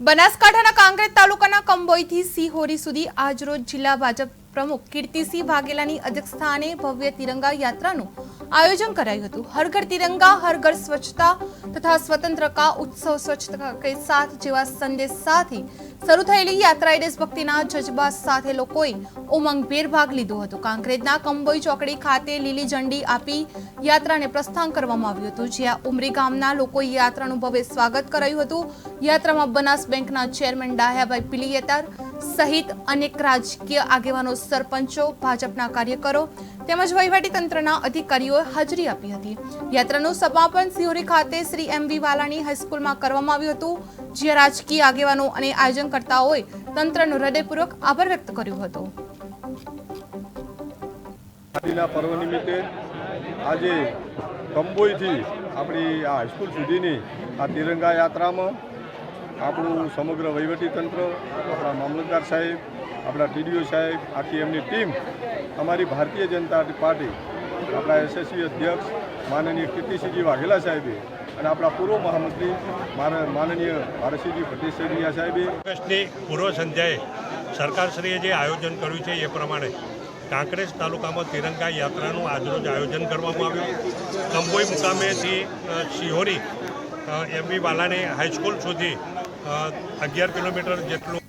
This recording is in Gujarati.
બનાસકાંઠાના કાંકરેજ તાલુકાના કંબોઈથી સિહોરી સુધી આજરોજ જિલ્લા ભાજપ પ્રમુખ કીર્તિસિંહ વાઘેલાની અધ્યક્ષસ્થાને ભવ્ય તિરંગા યાત્રાનું આયોજન કરાયું હતું. હર ઘર તિરંગા, હર ઘર સ્વચ્છતા તથા સ્વતંત્ર કા ઉત્સવ સ્વચ્છતા કે સાથ જેવા સંદેશ સાથે શરૂ થયેલી યાત્રાએ દેશભક્તિના જજ્બા સાથે લોકોએ ઉમંગભેર ભાગ લીધો હતો. કાંકરેજના કંબોઈ ચોકડી ખાતે લીલી ઝંડી આપી યાત્રાને પ્રસ્થાન કરવામાં આવ્યું હતું. જ્યાં ઉમરી ગામના લોકોએ યાત્રાનું ભવ્ય સ્વાગત કરાયું હતું. યાત્રામાં બનાસ બેંકના ચેરમેન ડાહ્યાભાઈ પિલિયેતર સહિત અનેક રાજકીય આગેવાનો, સરપંચો, ભાજપના કાર્યકરો તેમજ વહીવટી તંત્રના અધિકારીઓએ હાજરી આપી હતી. યાત્રાનું સમાપન સિહોરી ખાતે શ્રી એમ વી વાલાણી હાઈસ્કૂલમાં કરવામાં આવ્યું હતું, જ્યાં રાજકીય આગેવાનો અને આયોજનકર્તાઓએ તંત્રનો હૃદયપૂર્વક આભાર વ્યક્ત કર્યો હતો. દિવાળીના પર્વ નિમિત્તે આજે કંબોઈથી આપણી આ હાઈસ્કૂલ સુધીની આ તિરંગા યાત્રામાં આપણું સમગ્ર વહીવટીતંત્ર, આપણા મામલતદાર સાહેબ, આપણા ટીડીઓ સાહેબ, આખી એમની ટીમ, અમારી ભારતીય જનતા પાર્ટી, આપણા એસએસસી અધ્યક્ષ, માનનીય કીર્તિસિંહજી વાઘેલા સાહેબે અને આપણા પૂર્વ મહામંત્રી માન- માનનીય ભારતસિંહજી પટેલ સાહેબે. ઓગસ્ટની પૂર્વ સંધ્યાએ સરકારશ્રીએ જે આયોજન કર્યું છે એ પ્રમાણે કાંકરેજ તાલુકામાં તિરંગા યાત્રાનું આજરોજ આયોજન કરવામાં આવ્યું. Kamboi મુકામેથી Shihori MV Valani high school સુધી અગિયાર કિલોમીટર જેટલું